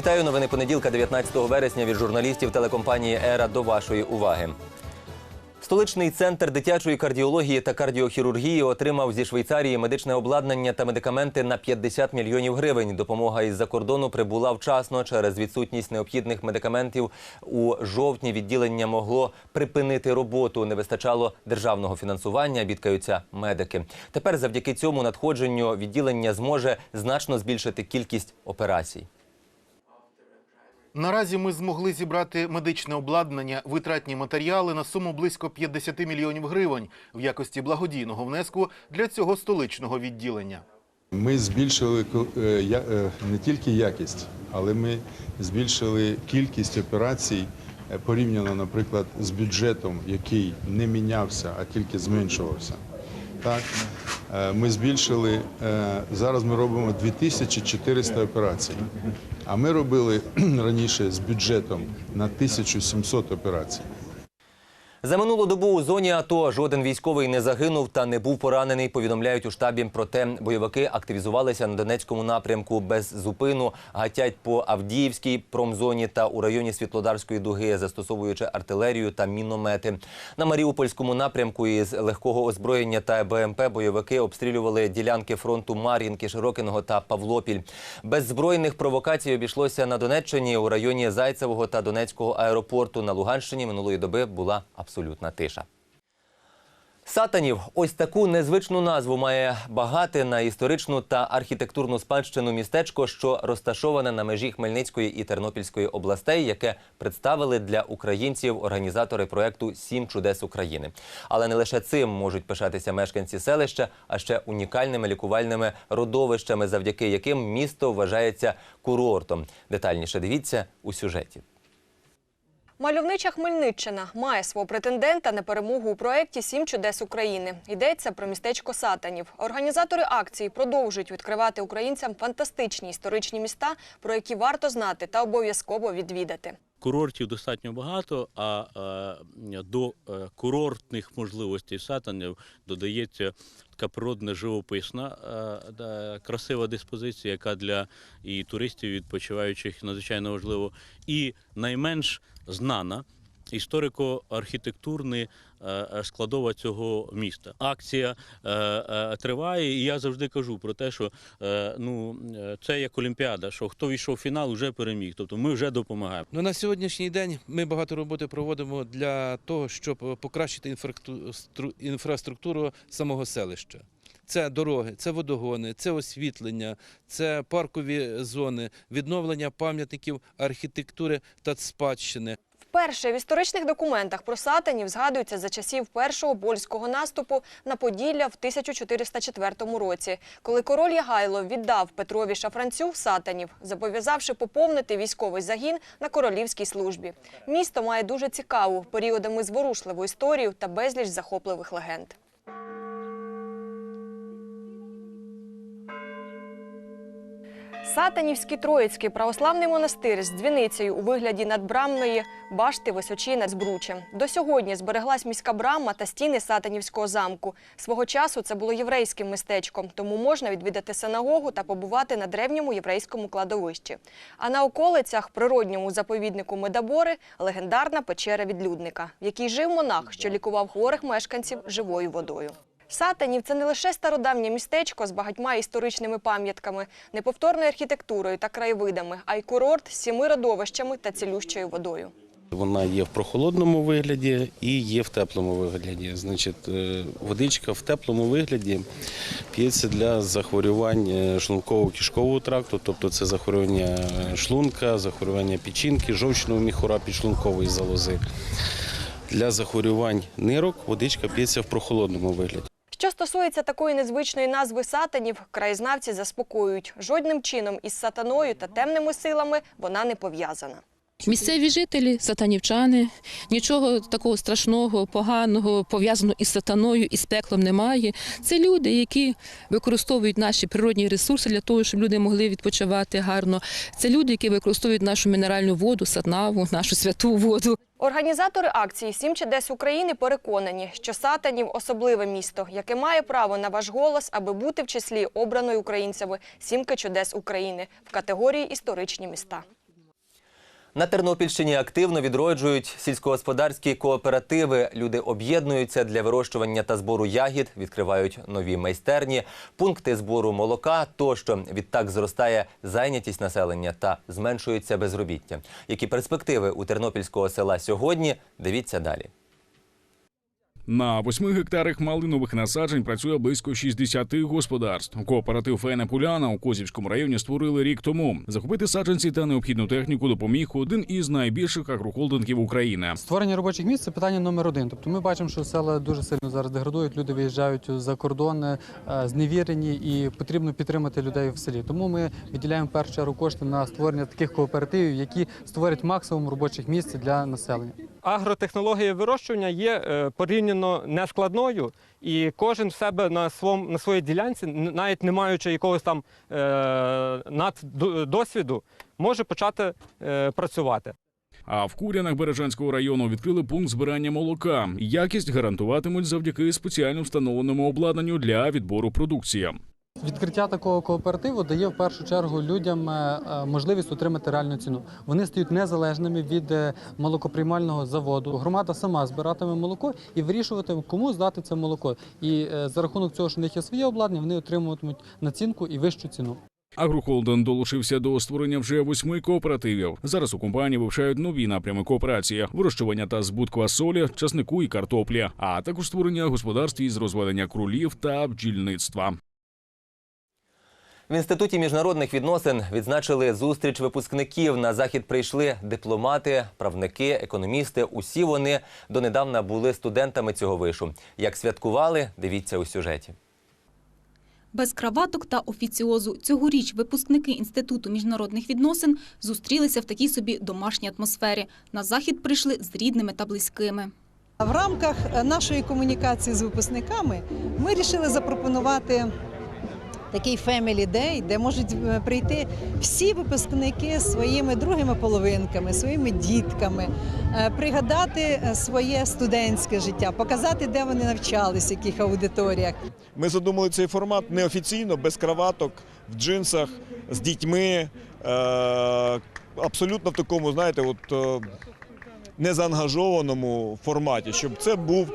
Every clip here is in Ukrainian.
Вітаю новини понеділка, 19 вересня від журналістів телекомпанії Ера до вашої уваги. Столичний центр дитячої кардіології та кардіохірургії отримав зі Швейцарії медичне обладнання та медикаменти на 50 мільйонів гривень. Допомога із-за кордону прибула вчасно. Через відсутність необхідних медикаментів у жовтні відділення могло припинити роботу. Не вистачало державного фінансування. Бідкаються медики. Тепер, завдяки цьому надходженню, відділення зможе значно збільшити кількість операцій. Наразі ми змогли зібрати медичне обладнання, витратні матеріали на суму близько 50 мільйонів гривень в якості благодійного внеску для цього столичного відділення. Ми збільшили е, е, не тільки якість, але ми збільшили кількість операцій е, порівняно, наприклад, з бюджетом, який не мінявся, а тільки зменшувався. Так, е, ми збільшили е, зараз. Ми робимо 2400 операцій. А ми робили раніше з бюджетом на 1700 операцій. За минулу добу у зоні АТО жоден військовий не загинув та не був поранений. Повідомляють у штабі. Проте бойовики активізувалися на Донецькому напрямку без зупину, гатять по Авдіївській промзоні та у районі Світлодарської дуги, застосовуючи артилерію та міномети. На Маріупольському напрямку із легкого озброєння та БМП бойовики обстрілювали ділянки фронту Мар'їнки, Широкиного та Павлопіль. Без збройних провокацій обійшлося на Донеччині у районі Зайцевого та Донецького аеропорту. На Луганщині минулої доби була абсолютна тиша. Сатанів ось таку незвичну назву має багате на історичну та архітектурну спадщину містечко, що розташоване на межі Хмельницької і Тернопільської областей, яке представили для українців організатори проекту Сім чудес України. Але не лише цим можуть пишатися мешканці селища, а ще унікальними лікувальними родовищами, завдяки яким місто вважається курортом. Детальніше дивіться у сюжеті. Мальовнича Хмельниччина має свого претендента на перемогу у проєкті Сім чудес України. Йдеться про містечко Сатанів. Організатори акції продовжують відкривати українцям фантастичні історичні міста, про які варто знати та обов'язково відвідати. Курортів достатньо багато, а е, до е, курортних можливостей сатанів додається така природна живописна е, красива диспозиція, яка для і туристів, відпочиваючих надзвичайно важливо, і найменш знана. Історико-архітектурна е, складова цього міста. Акція е, е, триває, і я завжди кажу про те, що е, ну, е, це як Олімпіада, що хто війшов в фінал, вже переміг. Тобто ми вже допомагаємо. Ну, на сьогоднішній день ми багато роботи проводимо для того, щоб покращити інфраструкту- інфраструктуру самого селища. Це дороги, це водогони, це освітлення, це паркові зони, відновлення пам'ятників архітектури та спадщини. Вперше в історичних документах про сатанів згадується за часів першого польського наступу на Поділля в 1404 році, коли король Ягайло віддав Петрові Шафранцю сатанів, зобов'язавши поповнити військовий загін на королівській службі. Місто має дуже цікаву періодами зворушливу історію та безліч захопливих легенд. Сатанівський Троїцький православний монастир з дзвіницею у вигляді надбрамної башти височі над збручем. До сьогодні збереглась міська брама та стіни Сатанівського замку. Свого часу це було єврейським містечком, тому можна відвідати синагогу та побувати на древньому єврейському кладовищі. А на околицях природньому заповіднику Медабори легендарна печера відлюдника, в якій жив монах, що лікував хворих мешканців живою водою. Сатанів це не лише стародавнє містечко з багатьма історичними пам'ятками, неповторною архітектурою та краєвидами, а й курорт з сіми родовищами та цілющою водою. Вона є в прохолодному вигляді і є в теплому вигляді. Значить, е, водичка в теплому вигляді п'ється для захворювань е, шлунково-кишкового тракту, тобто це захворювання шлунка, захворювання печінки, жовчного міхура, підшлункової залози. Для захворювань нирок водичка п'ється в прохолодному вигляді. Що стосується такої незвичної назви сатанів, краєзнавці заспокоюють, жодним чином із сатаною та темними силами вона не пов'язана. Місцеві жителі, сатанівчани, нічого такого страшного, поганого, пов'язаного із сатаною, із пеклом немає. Це люди, які використовують наші природні ресурси для того, щоб люди могли відпочивати гарно. Це люди, які використовують нашу мінеральну воду, сатнаву, нашу святу воду. Організатори акції Сім чудес України переконані, що Сатанів особливе місто, яке має право на ваш голос, аби бути в числі обраної українцями сімки чудес України в категорії історичні міста. На Тернопільщині активно відроджують сільськогосподарські кооперативи. Люди об'єднуються для вирощування та збору ягід, відкривають нові майстерні, пункти збору молока. Тощо відтак зростає зайнятість населення та зменшується безробіття. Які перспективи у тернопільського села сьогодні? Дивіться далі. На 8 гектарах малинових насаджень працює близько 60 господарств. Кооператив Фейна Пуляна у Козівському районі створили рік тому. Захопити саджанці та необхідну техніку допоміг один із найбільших агрохолдингів України. Створення робочих місць це питання номер один. Тобто ми бачимо, що села дуже сильно зараз деградують, люди виїжджають за кордон, е, зневірені, і потрібно підтримати людей в селі. Тому ми виділяємо в першу чергу кошти на створення таких кооперативів, які створять максимум робочих місць для населення. Агротехнологія вирощування є е, порівняно нескладною, і кожен в себе на своєму на своїй ділянці, навіть не маючи якогось там е, наддосвіду, може почати е, працювати. А в Курянах Бережанського району відкрили пункт збирання молока. Якість гарантуватимуть завдяки спеціально встановленому обладнанню для відбору продукції. Відкриття такого кооперативу дає в першу чергу людям е, е, можливість отримати реальну ціну. Вони стають незалежними від е, молокоприймального заводу. Громада сама збиратиме молоко і вирішуватиме, кому здати це молоко. І за рахунок цього, що в них є своє обладнання, вони отримуватимуть націнку і вищу ціну. Агрохолдинг долучився до створення вже восьми кооперативів. Зараз у компанії вивчають нові напрями кооперації: вирощування та збут квасолі, часнику і картоплі, а також створення господарств із розведення кролів та бджільництва. В інституті міжнародних відносин відзначили зустріч випускників. На захід прийшли дипломати, правники, економісти. Усі вони донедавна були студентами цього вишу. Як святкували, дивіться у сюжеті. Без краваток та офіціозу цьогоріч випускники Інституту міжнародних відносин зустрілися в такій собі домашній атмосфері. На захід прийшли з рідними та близькими. В рамках нашої комунікації з випускниками ми вирішили запропонувати такий Family Day, де можуть е, прийти всі випускники своїми другими половинками, своїми дітками, е, пригадати е, своє студентське життя, показати, де вони навчались, в яких аудиторіях. Ми задумали цей формат неофіційно, без краваток, в джинсах, з дітьми, абсолютно в такому, знаєте, от незаангажованому форматі, щоб це був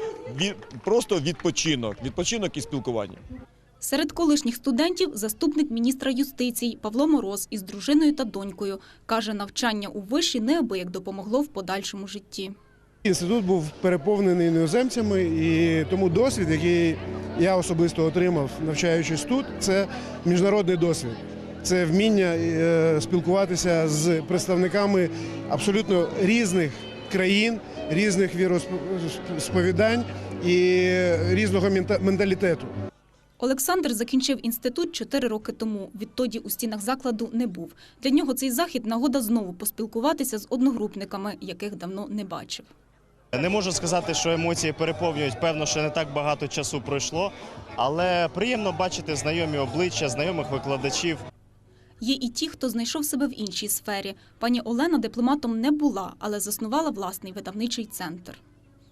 просто відпочинок, відпочинок і спілкування. Серед колишніх студентів заступник міністра юстиції Павло Мороз із дружиною та донькою каже, навчання у виші неабияк допомогло в подальшому житті. Інститут був переповнений іноземцями, і тому досвід, який я особисто отримав, навчаючись тут, це міжнародний досвід. Це вміння е, спілкуватися з представниками абсолютно різних країн, різних віросповідань і різного мента- менталітету. Олександр закінчив інститут чотири роки тому. Відтоді у стінах закладу не був. Для нього цей захід нагода знову поспілкуватися з одногрупниками, яких давно не бачив. Не можу сказати, що емоції переповнюють. Певно, що не так багато часу пройшло, але приємно бачити знайомі обличчя, знайомих викладачів. Є і ті, хто знайшов себе в іншій сфері. Пані Олена дипломатом не була, але заснувала власний видавничий центр.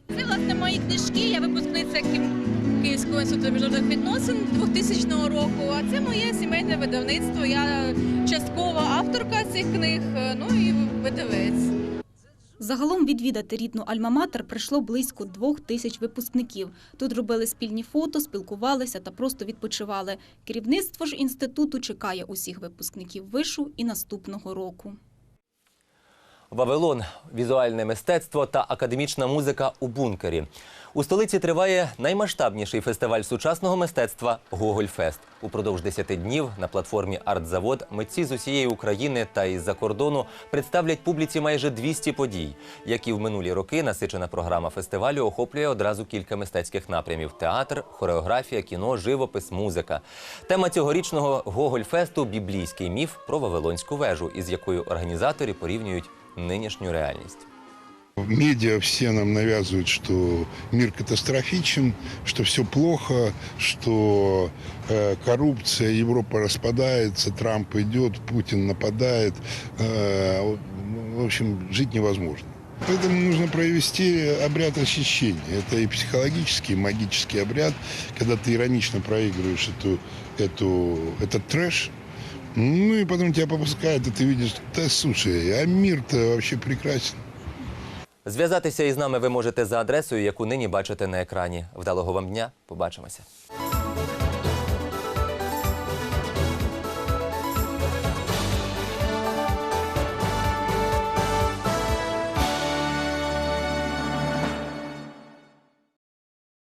Це власне мої книжки. Я випускниця Київського інституту міжнародних відносин 2000 року. А це моє сімейне видавництво. Я часткова авторка цих книг, е, ну і видавець. Загалом відвідати рідну Альма-Матер прийшло близько двох тисяч випускників. Тут робили спільні фото, спілкувалися та просто відпочивали. Керівництво ж інституту чекає усіх випускників вишу і наступного року. Вавилон, візуальне мистецтво та академічна музика у бункері. У столиці триває наймасштабніший фестиваль сучасного мистецтва Гогольфест. Упродовж 10 днів на платформі Артзавод митці з усієї України та із-за кордону представлять публіці майже 200 подій. Як і в минулі роки, насичена програма фестивалю охоплює одразу кілька мистецьких напрямів: театр, хореографія, кіно, живопис, музика. Тема цьогорічного Гогольфесту біблійський міф про Вавилонську вежу, із якою організатори порівнюють нинішню реальність. Медиа все нам навязывают, что мир катастрофичен, что все плохо, что э, коррупция, Европа распадается, Трамп идет, Путин нападает. Э, в общем, жить невозможно. Поэтому нужно провести обряд очищения. Это и психологический, и магический обряд, когда ты иронично проигрываешь эту, эту, этот трэш, Ну и потом тебя попускают, и ты видишь, да слушай, а мир-то вообще прекрасен. Зв'язатися із нами ви можете за адресою, яку нині бачите на екрані. Вдалого вам дня. Побачимося.